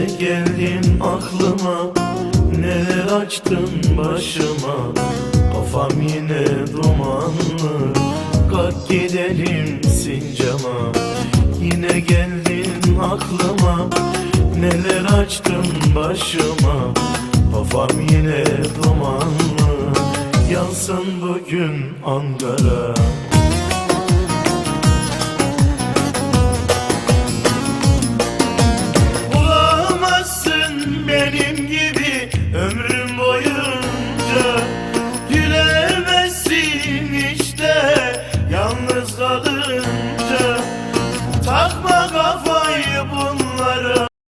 geldin aklıma. Neler açtın başıma? Kafam yine dumanlı. Kalk gidelim Sincan'a. Yine geldin aklıma. Neler açtın başıma? Kafam yine dumanlı. Yansın bugün Ankara benim gibi